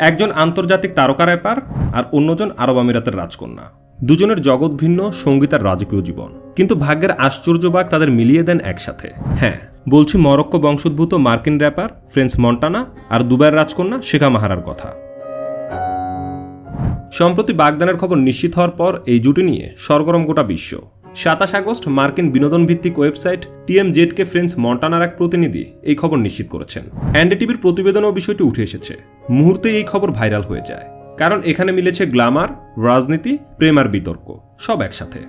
একজন আন্তর্জাতিক তারকা র্যাপার আর অন্যজন আরব আমিরাতের রাজকন্যা। দুজনের জগৎ ভিন্ন সংগীত আর রাজকীয় জীবন। কিন্তু ভাগ্যের আশ্চর্যবাগ তাদের মিলিয়ে দেন একসাথে। হ্যাঁ বলছি মরক্কো বংশোদ্ভূত মার্কিন র্যাপার ফ্রেন্স মন্টানা আর দুবাইয়ের রাজকন্যা শেখা মাহারার কথা। সম্প্রতি বাগদানের খবর নিশ্চিত হওয়ার পর এই জুটি নিয়ে সরগরম গোটা বিশ্ব। সাতাশ আগস্ট মার্কিন বিনোদন ভিত্তিক ওয়েবসাইট টিএমজেডকে ফ্রেন্স মন্টানার এক প্রতিনিধি এই খবর নিশ্চিত করেছেন। এনডিটিভির প্রতিবেদনেও বিষয়টি উঠে এসেছে। মুহূর্তেই এই খবর ভাইরাল হয়ে যায়, কারণ এখানে মিলেছে গ্লামার রাজনীতি, প্রেম আর বিতর্ক, সব একসাথে।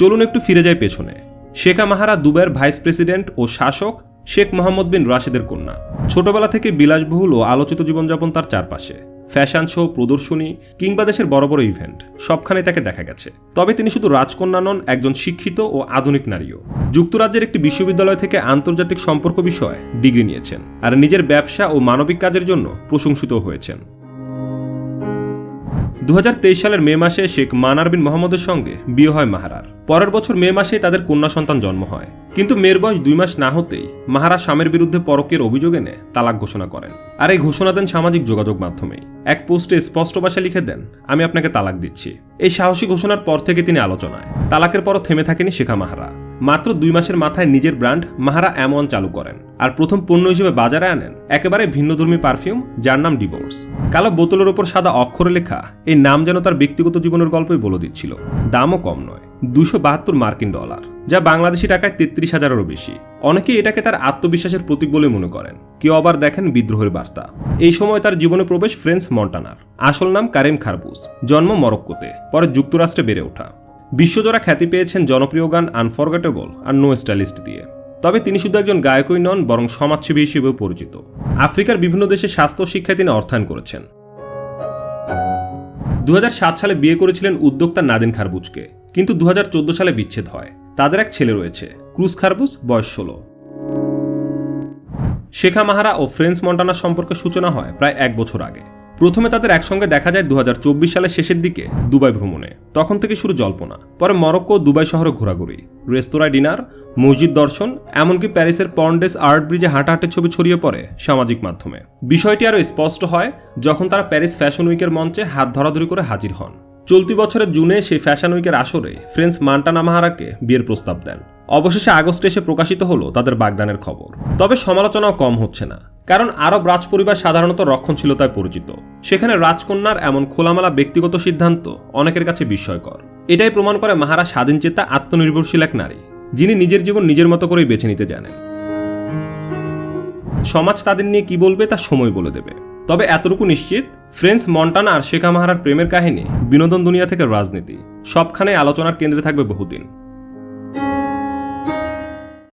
চলুন একটু ফিরে যাই পেছনে। শেখা মাহারা দুবাইয়ের ভাইস প্রেসিডেন্ট ও শাসক শেখ মোহাম্মদ বিন রাশেদের কন্যা। ছোটবেলা থেকে বিলাসবহুল ও আলোচিত জীবনযাপন তার চারপাশে। ফ্যাশন শো, প্রদর্শনী কিংবা দেশের বড় বড় ইভেন্ট সবখানে তাকে দেখা গেছে। তবে তিনি শুধু রাজকন্যা নন, একজন শিক্ষিত ও আধুনিক নারীও। যুক্তরাজ্যের একটি বিশ্ববিদ্যালয় থেকে আন্তর্জাতিক সম্পর্ক বিষয়ে ডিগ্রি নিয়েছেন, আর নিজের ব্যবসা ও মানবিক কাজের জন্য প্রশংসিত হয়েছেন। দু হাজার তেইশ সালের মে মাসে শেখ মানার বিন মোহাম্মদের সঙ্গে বিয়ে হয় মাহারার। পরের বছর মে মাসে তাদের কন্যা সন্তান জন্ম হয়। কিন্তু মেয়ের বয়স দুই মাস না হতেই মাহারা স্বামীর বিরুদ্ধে পরকের অভিযোগ এনে তালাক ঘোষণা করেন আর এই ঘোষণা দেন সামাজিক যোগাযোগ মাধ্যমে এক পোস্টে স্পষ্ট ভাষায় লিখে দেন, আমি আপনাকে তালাক দিচ্ছি। এই সাহসী ঘোষণার পর থেকে তিনি আলোচনায়। তালাকের পরও থেমে থাকেনি শেখা মাহারা। মাত্র দুই মাসের মাথায় নিজের ব্র্যান্ড মাহারা এমন চালু করেন আর প্রথম পণ্য হিসেবে বাজারে আনেন একেবারে ভিন্নধর্মী পারফিউম, যার নাম ডিভোর্স। কালো বোতলের ওপর সাদা অক্ষরে লেখা, এই নাম যেন তার ব্যক্তিগত জীবনের গল্পই বলে দিচ্ছিল। দামও কম নয় দুশো বাহাত্তর মার্কিন ডলার, যা বাংলাদেশি টাকায় তেত্রিশ হাজারেরও বেশি। অনেকেই এটাকে তার আত্মবিশ্বাসের প্রতীক বলে মনে করেন। কেউ আবার দেখেন বিদ্রোহের বার্তা। এই সময় তার জীবনে প্রবেশ ফ্রেন্স মন্টানার। আসল নাম কারিম খারবুস জন্ম মরক্কোতে, পরে যুক্তরাষ্ট্রে বেড়ে ওঠা। বিশ্বজোড়া খ্যাতি পেয়েছেন জনপ্রিয় গান আনফরগেটেবল আর নো স্টাইলিস্ট দিয়ে। তবে তিনি শুধু একজন গায়কই নন, বরং সমাজসেবী হিসেবেও পরিচিত। আফ্রিকার বিভিন্ন দেশে স্বাস্থ্য শিক্ষায় তিনি অর্থায়ন করেছেন। দু হাজার সাত সালে বিয়ে করেছিলেন উদ্যোক্তা নাদিন খারবুজকে। কিন্তু দু হাজার চোদ্দ সালে বিচ্ছেদ হয়। তাদের এক ছেলে রয়েছে, ক্রুজ খারবুজ, বয়স ষোলো। শেখা মাহারা ও ফ্রেন্স মন্টানার সম্পর্কে সূচনা হয় প্রায় এক বছর আগে। প্রথমে তাদের একসঙ্গে দেখা যায় দু হাজার চব্বিশ সালের শেষের দিকে, দুবাই ভ্রমণে। তখন থেকে শুরু জল্পনা। পরে মরক্কো দুবাই শহরে ঘোরাঘুরি। রেস্তোরাঁয় ডিনার, মসজিদ দর্শন, এমনকি প্যারিসের পন্ডেস আর্ট ব্রিজে হাঁটাহাঁটের ছবি ছড়িয়ে পড়ে সামাজিক মাধ্যমে। বিষয়টি আরও স্পষ্ট হয় যখন তারা প্যারিস ফ্যাশন উইকের মঞ্চে হাত ধরাধরি করে হাজির হন। চলতি বছরের জুনে সেই ফ্যাশন উইকের আসরে ফ্রেন্স মান্টানা মাহারাকে বিয়ের প্রস্তাব দেন। অবশেষে আগস্টে এসে প্রকাশিত হলো তাদের বাগদানের খবর। তবে সমালোচনাও কম হচ্ছে না। কারণ আরব রাজপরিবার সাধারণত রক্ষণশীলতায় পরিচিত। সেখানে রাজকন্যার এমন খোলামেলা ব্যক্তিগত সিদ্ধান্ত অনেকের কাছে বিস্ময়কর। এটাই প্রমাণ করে মাহারা স্বাধীন চেতা আত্মনির্ভরশীল এক নারী, যিনি নিজের জীবন নিজের মতো করেই বেছে নিতে জানেন। সমাজ তাদের নিয়ে কি বলবে তা সময় বলে দেবে। তবে এতটুকু নিশ্চিত ফ্রেন্স মন্টানা আর শেখা মাহারার প্রেমের কাহিনী বিনোদন দুনিয়া থেকে রাজনীতি সবখানে আলোচনার কেন্দ্রে থাকবে বহুদিন।